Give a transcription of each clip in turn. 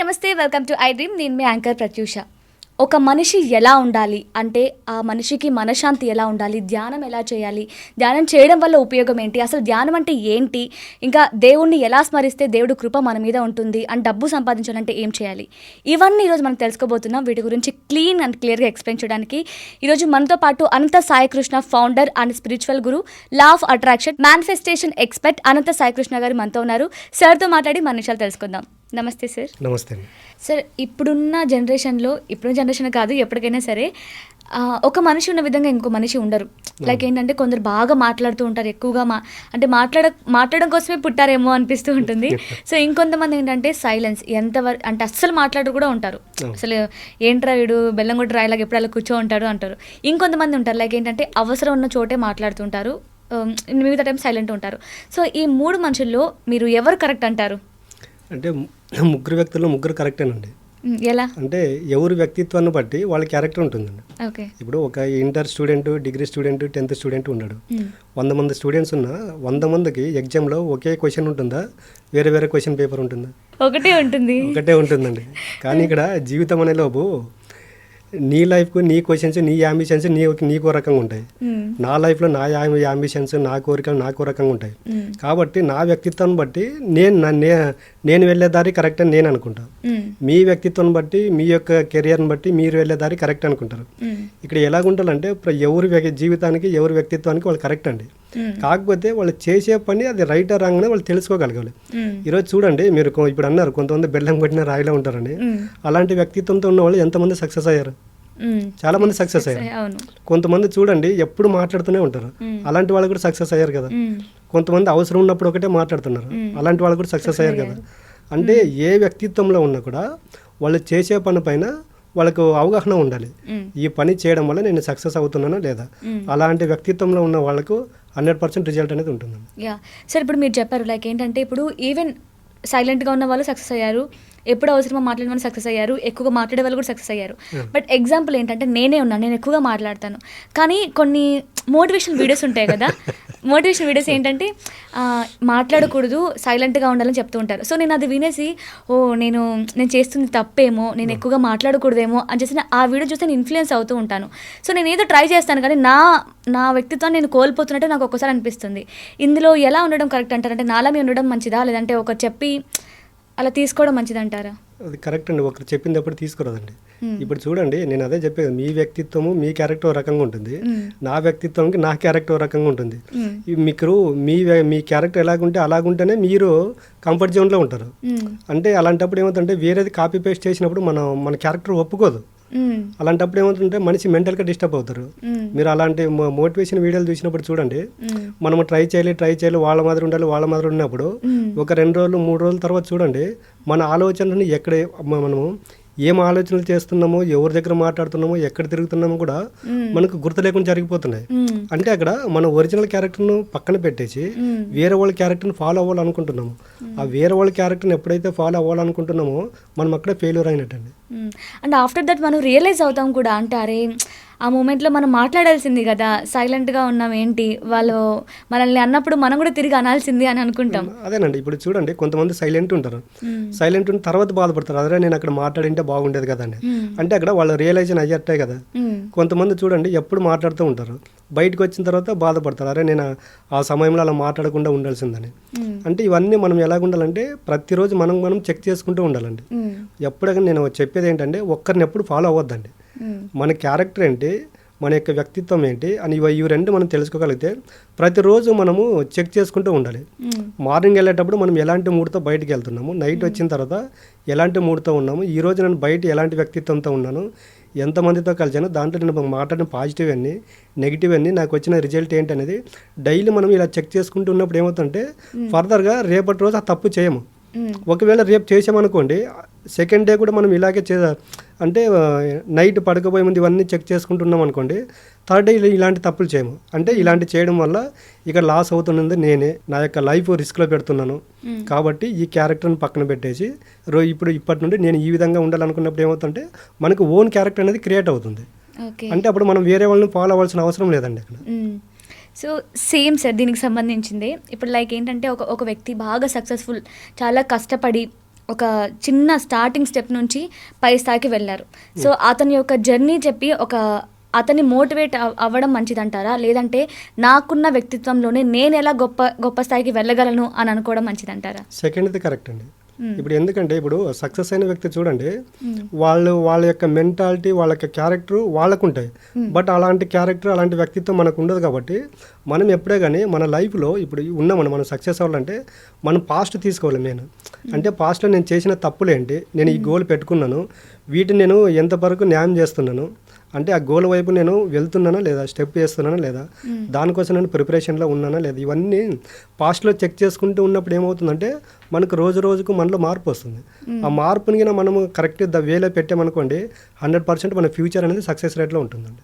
నమస్తే welcome to I dream. నేను మీ anchor Pratyusha. ఒక మనిషి ఎలా ఉండాలి? అంటే ఆ మనిషికి మనశ్శాంతి ఎలా ఉండాలి? ధ్యానం ఎలా చేయాలి? ధ్యానం చేయడం వల్ల ఉపయోగం ఏంటి? అసలు ధ్యానం అంటే ఏంటి? ఇంకా దేవుణ్ణి ఎలా స్మరిస్తే దేవుడు కృప మన మీద ఉంటుంది? అండ్ డబ్బు సంపాదించాలంటే ఏం చేయాలి? ఇవన్నీ ఈరోజు మనం తెలుసుకోబోతున్నాం. వీటి గురించి క్లీన్ అండ్ క్లియర్గా ఎక్స్ప్లెయిన్ చేయడానికి ఈరోజు మనతో పాటు Anantha Saikrishna founder and spiritual guru law of attraction manifestation expert Anantha Saikrishna garu మనతో ఉన్నారు. సార్తో మాట్లాడి మన విషయాలు తెలుసుకుందాం. నమస్తే సార్. నమస్తే సార్ ఇప్పుడున్న జనరేషన్లో ఇప్పుడున్న జనరేషన్ కాదు ఎప్పటికైనా సరే ఒక మనిషి ఉన్న విధంగా ఇంకో మనిషి ఉండరు. లైక్ ఏంటంటే కొందరు బాగా మాట్లాడుతూ ఉంటారు ఎక్కువగా మా అంటే మాట్లాడ మాట్లాడడం కోసమే పుట్టారేమో అనిపిస్తూ ఉంటుంది. సో ఇంకొంతమంది ఏంటంటే సైలెన్స్ ఎంతవరకు అంటే అస్సలు మాట్లాడు కూడా ఉంటారు. అసలు ఏంట్రా వీడు బెల్లం కూడా రాయలాగా ఎప్పుడు అలా కూర్చో ఉంటాడు అంటారు. ఇంకొంతమంది ఉంటారు లైక్ ఏంటంటే అవసరం ఉన్న చోటే మాట్లాడుతుంటారు మిగతా టైం సైలెంట్ ఉంటారు. సో ఈ మూడు మనుషుల్లో మీరు ఎవరు కరెక్ట్ అంటారు? అంటే ముగ్గురు వ్యక్తుల్లో ముగ్గురు కరెక్టేనండి ఎలా? అంటే ఎవరి వ్యక్తిత్వాన్ని బట్టి వాళ్ళ క్యారెక్టర్ ఉంటుందండి. ఓకే. ఇప్పుడు ఒక inter student degree student tenth student ఉన్నాడు. వంద మంది స్టూడెంట్స్ ఉన్నా వంద మందికి ఎగ్జామ్లో ఒకే క్వశ్చన్ ఉంటుందా? వేరే వేరే క్వశ్చన్ పేపర్ ఉంటుందా? ఒకటే ఉంటుంది. ఒకటే ఉంటుందండి. కానీ ఇక్కడ జీవితం అనే లోపు నీ లైఫ్కు నీ క్వశ్చన్స్ నీ అంబిషన్స్ నీ నీకో రకంగా ఉంటాయి. నా లైఫ్లో నా అంబిషన్స్ నా కోరికలు నాకు రకంగా ఉంటాయి. కాబట్టి నా వ్యక్తిత్వాన్ని బట్టి నేను నా- నే- నేను వెళ్ళే దారి కరెక్ట్ అని నేను అనుకుంటా. ఉమ్, మీ వ్యక్తిత్వాన్ని బట్టి మీ యొక్క కెరియర్ని బట్టి మీరు వెళ్ళే దారి కరెక్ట్ అనుకుంటారు. ఇక్కడ ఎలాగుంటారంటే ప్ర- ఎవరి జీవితానికి ఎవరి వ్యక్తిత్వానికి వాళ్ళు కరెక్ట్ అండి. కాకపోతే వాళ్ళు చేసే పని అది రైట్ రాంగ్ అని వాళ్ళు తెలుసుకోగలగాలి. ఈరోజు చూడండి మీరు ఇప్పుడు అన్నారు కొంతమంది బెల్లం కొట్టిన రాయిలా ఉంటారని. అలాంటి వ్యక్తిత్వంతో ఉన్న వాళ్ళు ఎంతమంది సక్సెస్ అయ్యారు. చాలా మంది సక్సెస్ అయ్యారు. కొంతమంది చూడండి ఎప్పుడు మాట్లాడుతూనే ఉంటారు. అలాంటి వాళ్ళు కూడా సక్సెస్ అయ్యారు కదా. కొంతమంది అవసరం ఉన్నప్పుడు ఒకటే మాట్లాడుతున్నారు. అలాంటి వాళ్ళు కూడా సక్సెస్ అయ్యారు కదా. అంటే ఏ వ్యక్తిత్వంలో ఉన్నా కూడా వాళ్ళు చేసే పని పైన వాళ్ళకు అవగాహన ఉండాలి. ఈ పని చేయడం వల్ల నేను సక్సెస్ అవుతున్నానా లేదా. అలాంటి వ్యక్తిత్వంలో ఉన్న వాళ్ళకు హండ్రెడ్ పర్సెంట్ రిజల్ట్ అనేది ఉంటుంది యా. సార్ ఇప్పుడు మీరు చెప్పారు లైక్ ఏంటంటే ఇప్పుడు ఈవెన్ సైలెంట్గా ఉన్న వాళ్ళు సక్సెస్ అయ్యారు ఎప్పుడు అవసరమో మాట్లాడిన వాళ్ళు సక్సెస్ అయ్యారు ఎక్కువగా మాట్లాడే వాళ్ళు కూడా సక్సెస్ అయ్యారు. బట్ ఎగ్జాంపుల్ ఏంటంటే నేనే ఉన్నాను నేను ఎక్కువగా మాట్లాడతాను. కానీ కొన్ని మోటివేషనల్ వీడియోస్ ఉంటాయి కదా మోటివేషన్ వీడియోస్ ఏంటంటే మాట్లాడకూడదు సైలెంట్గా ఉండాలని చెప్తూ ఉంటారు. సో నేను అది వినేసి ఓ నేను నేను చేస్తుంది తప్పేమో నేను ఎక్కువగా మాట్లాడకూడదేమో అని చేసి ఆ వీడియో చూస్తే నేను ఇన్ఫ్లుయెన్స్ అవుతూ ఉంటాను. సో నేను ఏదో ట్రై చేస్తాను కానీ నా నా వ్యక్తిత్వాన్ని నేను కోల్పోతున్నట్టు నాకు ఒక్కోసారి అనిపిస్తుంది. ఇందులో ఎలా ఉండడం కరెక్ట్ అంటారంటే నాలానే ఉండడం మంచిదా? లేదంటే ఒక చెప్పి అలా తీసుకోవడం మంచిదంటారా? అది కరెక్ట్ అండి ఒకరు చెప్పింది ఎప్పుడు తీసుకురాదండి. ఇప్పుడు చూడండి నేను అదే చెప్పేది మీ వ్యక్తిత్వము మీ క్యారెక్టర్ రకంగా ఉంటుంది. నా వ్యక్తిత్వంకి నా క్యారెక్టర్ రకంగా ఉంటుంది మీకు మీ మీ క్యారెక్టర్ ఎలాగుంటే అలాగుంటేనే మీరు కంఫర్ట్ జోన్లో ఉంటారు. అంటే అలాంటప్పుడు ఏమవుతుందంటే వేరేది కాపీ పేస్ట్ చేసినప్పుడు మనం మన క్యారెక్టర్ ఒప్పుకోదు. అలాంటప్పుడు ఏమవుతుందంటే మనిషి మెంటల్గా డిస్టర్బ్ అవుతారు. మీరు అలాంటి మోటివేషన్ వీడియోలు చూసినప్పుడు చూడండి. మనము ట్రై చేయాలి ట్రై చేయాలి వాళ్ళ మాదిరి ఉండాలి వాళ్ళ మాదిరి ఉన్నప్పుడు. ఒక రెండు రోజులు మూడు రోజుల తర్వాత చూడండి మన ఆలోచనలని ఎక్కడ మనము ఏం ఆలోచనలు చేస్తున్నామో ఎవరి దగ్గర మాట్లాడుతున్నామో ఎక్కడ తిరుగుతున్నామో కూడా. మనకు గుర్తు లేకుండా జరిగిపోతున్నాయి. అంటే అక్కడ మన ఒరిజినల్ క్యారెక్టర్ను పక్కన పెట్టేసి. వేరే వాళ్ళ క్యారెక్టర్ని ఫాలో అవ్వాలనుకుంటున్నాము ఆ వేరే వాళ్ళ క్యారెక్టర్ని ఎప్పుడైతే ఫాలో అవ్వాలనుకుంటున్నామో మనం అక్కడే ఫెయిల్యూర్ అయినట్టండి. అండ్ ఆఫ్టర్ దట్ మనం రియలైజ్ అవుతాం కూడా అంటే అరే ఆ మూమెంట్లో మనం మాట్లాడాల్సింది కదా సైలెంట్గా ఉన్నాం ఏంటి వాళ్ళు మనల్ని అన్నప్పుడు మనం కూడా తిరిగి అనాల్సింది అని అనుకుంటాం అదేనండి ఇప్పుడు చూడండి కొంతమంది సైలెంట్ ఉంటారు. సైలెంట్ ఉన్న తర్వాత బాధపడతారు అదే నేను అక్కడ మాట్లాడింటే బాగుండేది కదా అని మ్మ్. అంటే అక్కడ వాళ్ళు రియలైజేషన్ అయ్యట్టే కదా. కొంతమంది చూడండి ఎప్పుడు మాట్లాడుతూ ఉంటారు బయటకు వచ్చిన తర్వాత బాధపడతారు అరే నేను ఆ సమయంలో అలా మాట్లాడకుండా ఉండాల్సిందని. అంటే ఇవన్నీ మనం ఎలాగ ఉండాలంటే ప్రతిరోజు మనం మనం చెక్ చేసుకుంటూ ఉండాలండి. ఎప్పుడైనా నేను చెప్పేది ఏంటంటే ఒక్కరిని ఎప్పుడు ఫాలో అవ్వద్దండి. మన క్యారెక్టర్ ఏంటి? మన యొక్క వ్యక్తిత్వం ఏంటి? అని ఇవి ఇవి రెండు మనం తెలుసుకోగలిగితే ప్రతిరోజు మనము చెక్ చేసుకుంటూ ఉండాలి. మార్నింగ్ వెళ్ళేటప్పుడు మనం ఎలాంటి మూడ్తో బయటికి వెళ్తున్నాము? నైట్ వచ్చిన తర్వాత ఎలాంటి మూడ్తో ఉన్నాము? ఈ రోజు నేను బయట ఎలాంటి వ్యక్తిత్వంతో ఉన్నాను? ఎంతమందితో కలిసాను దాంట్లో నేను మాట్లాడిన పాజిటివ్ అన్ని నెగిటివ్ అన్ని నాకు వచ్చిన రిజల్ట్ ఏంటి అనేది డైలీ మనం ఇలా చెక్ చేసుకుంటూ ఉన్నప్పుడు ఏమవుతుందంటే ఫర్దర్గా రేపటి రోజు ఆ తప్పు చేయము. ఒకవేళ రేపు చేసామనుకోండి సెకండ్ డే కూడా మనం ఇలాగే చే అంటే నైట్ పడకపోయే ముందు ఇవన్నీ చెక్ చేసుకుంటున్నాం అనుకోండి థర్డ్ డే ఇలా- ఇలాంటి తప్పులు చేయము. అంటే ఇలాంటి చేయడం వల్ల ఇక్కడ లాస్ అవుతున్నది నేనే నా యొక్క లైఫ్ రిస్క్లో పెడుతున్నాను. కాబట్టి ఈ క్యారెక్టర్ని పక్కన పెట్టేసి రో ఇప్పుడు ఇప్పటి నుండి నేను ఈ విధంగా ఉండాలనుకున్నప్పుడు ఏమవుతుందంటే మనకు ఓన్ క్యారెక్టర్ అనేది క్రియేట్ అవుతుంది. అంటే అప్పుడు మనం వేరే వాళ్ళని ఫాలో అవ్వాల్సిన అవసరం లేదండి అక్కడ సో సేమ్ సార్ దీనికి సంబంధించిందే. ఇప్పుడు లైక్ ఏంటంటే ఒక ఒక వ్యక్తి బాగా సక్సెస్ఫుల్ చాలా కష్టపడి ఒక చిన్న స్టార్టింగ్ స్టెప్ నుంచి పై స్థాయికి వెళ్ళారు. సో అతని యొక్క జర్నీ చెప్పి ఒక అతన్ని మోటివేట్ అవ్వడం మంచిదంటారా? లేదంటే నాకున్న వ్యక్తిత్వంలోనే నేను ఎలా గొప్ప గొప్ప స్థాయికి వెళ్ళగలను అని అనుకోవడం మంచిదంటారా? సెకండ్ది కరెక్ట్ అండి. ఇప్పుడు ఎందుకంటే ఇప్పుడు సక్సెస్ అయిన వ్యక్తి చూడండి మ్మ్. వాళ్ళు వాళ్ళ యొక్క మెంటాలిటీ వాళ్ళ యొక్క క్యారెక్టర్ వాళ్ళకు ఉంటాయి బట్ అలాంటి క్యారెక్టర్ అలాంటి వ్యక్తిత్వం మనకు ఉండదు కాబట్టి మనం ఎప్పుడే కానీ మన లైఫ్లో ఇప్పుడు ఉన్నామని మనం సక్సెస్ అవ్వాలంటే మనం పాస్ట్ తీసుకోవాలి నేను అంటే పాస్ట్లో నేను చేసిన తప్పులేంటి నేను ఈ గోల్ పెట్టుకున్నాను వీటిని నేను ఎంతవరకు న్యాయం చేస్తున్నాను అంటే ఆ గోల్ వైపు నేను వెళ్తున్నానా లేదా? స్టెప్ చేస్తున్నానా లేదా? దానికోసం నేను ప్రిపరేషన్లో ఉన్నానా లేదా? ఇవన్నీ పాస్ట్లో చెక్ చేసుకుంటూ ఉన్నప్పుడు ఏమవుతుందంటే మనకు రోజు రోజుకు మనలో మార్పు వస్తుంది. ఆ మార్పుని మనము కరెక్ట్ ద వేలో పెట్టామనుకోండి హండ్రెడ్ పర్సెంట్ మన ఫ్యూచర్ అనేది సక్సెస్ రేట్లో ఉంటుందండి.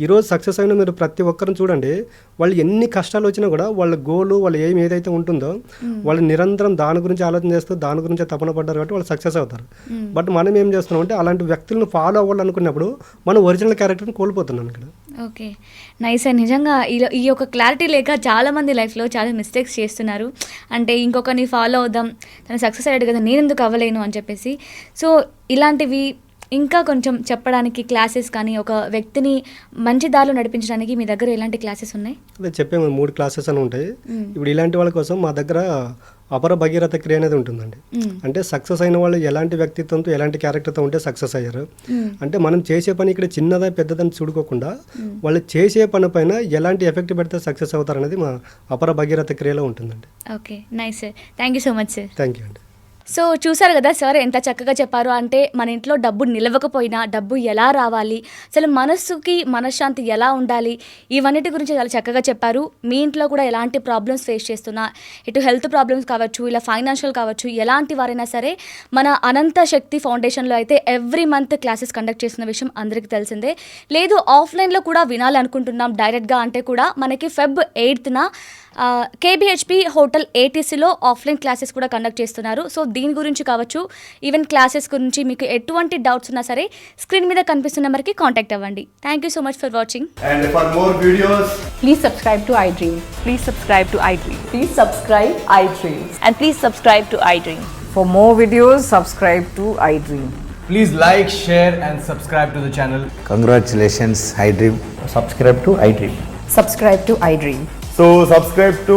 ఈరోజు సక్సెస్ అయిన మీరు ప్రతి ఒక్కరిని చూడండి వాళ్ళు ఎన్ని కష్టాలు వచ్చినా కూడా వాళ్ళ గోలు వాళ్ళ ఏం ఏదైతే ఉంటుందో వాళ్ళు నిరంతరం దాని గురించి ఆలోచన చేస్తూ దాని గురించే తపన పడ్డారు కాబట్టి వాళ్ళు సక్సెస్ అవుతారు. బట్ మనం ఏం చేస్తున్నాం అంటే అలాంటి వ్యక్తులను ఫాలో అవ్వాలనుకున్నప్పుడు మనం ఒరిజినల్ క్యారెక్టర్ని కోల్పోతున్నాం ఇక్కడ. ఓకే. Nice and. నిజంగా ఈ ఈ యొక్క క్లారిటీ లేక చాలా మంది లైఫ్లో చాలా మిస్టేక్స్ చేస్తున్నారు. అంటే ఇంకొకరిని ఫాలో అవుదాం తను సక్సెస్ అయ్యాడు కదా నేను ఎందుకు అవ్వలేను అని చెప్పేసి. సో ఇలాంటివి ఇంకా కొంచెం చెప్పడానికి క్లాసెస్ కానీ ఒక వ్యక్తిని మంచి దారిలో నడిపించడానికి మీ దగ్గర ఎలాంటి క్లాసెస్ ఉన్నాయి? అదే చెప్పాము మూడు క్లాసెస్ అని ఉంటాయి. ఇప్పుడు ఇలాంటి వాళ్ళ కోసం మా దగ్గర అపర భగీరథ క్రియ అనేది ఉంటుందండి. అంటే సక్సెస్ అయిన వాళ్ళు ఎలాంటి వ్యక్తిత్వంతో ఎలాంటి క్యారెక్టర్తో ఉంటే సక్సెస్ అయ్యారు. అంటే మనం చేసే పని ఇక్కడ చిన్నదా పెద్దదని చూడుకోకుండా వాళ్ళు చేసే పని పైన ఎలాంటి ఎఫెక్ట్ పెడితే సక్సెస్ అవుతారనేది మా అపర భగీరథ క్రియలో ఉంటుందండి. Okay nice sir. Thank you so much sir. Thank you అండి. సో చూసారు కదా సార్ ఎంత చక్కగా చెప్పారు అంటే మన ఇంట్లో డబ్బు నిలవకపోయినా డబ్బు ఎలా రావాలి అసలు మనస్సుకి మనశ్శాంతి ఎలా ఉండాలి ఇవన్నిటి గురించి చాలా చక్కగా చెప్పారు. మీ ఇంట్లో కూడా ఎలాంటి ప్రాబ్లమ్స్ ఫేస్ చేస్తున్నా ఇటు హెల్త్ ప్రాబ్లమ్స్ కావచ్చు ఇలా ఫైనాన్షియల్ కావచ్చు ఎలాంటి వారైనా సరే మన అనంత శక్తి ఫౌండేషన్లో అయితే ఎవ్రీ మంత్ క్లాసెస్ కండక్ట్ చేస్తున్న విషయం అందరికీ తెలిసిందే. లేదు ఆఫ్లైన్లో కూడా వినాలనుకుంటున్నాం డైరెక్ట్గా అంటే కూడా మనకి ఫెబ్ ఎయిత్న కేబిహెచ్పి హోటల్ ఏటీసీలో ఆఫ్లైన్ క్లాసెస్ కూడా కండక్ట్ చేస్తున్నారు. సో దీని గురించి కావచ్చు ఈవెన్ క్లాసెస్ గురించి మీకు ఎటువంటి డౌట్స్ ఉన్నా సరే స్క్రీన్ మీద కనిపిస్తున్న నెంబర్కి కాంటాక్ట్ అవ్వండి thank you so much for watching And for more videos, Please subscribe to iDream. Please subscribe to iDream. Please subscribe iDream. And please subscribe to iDream. For more videos, subscribe to iDream. please like, share, and subscribe to the channel. Congratulations, iDream. subscribe to iDream. Subscribe to iDream. So, subscribe to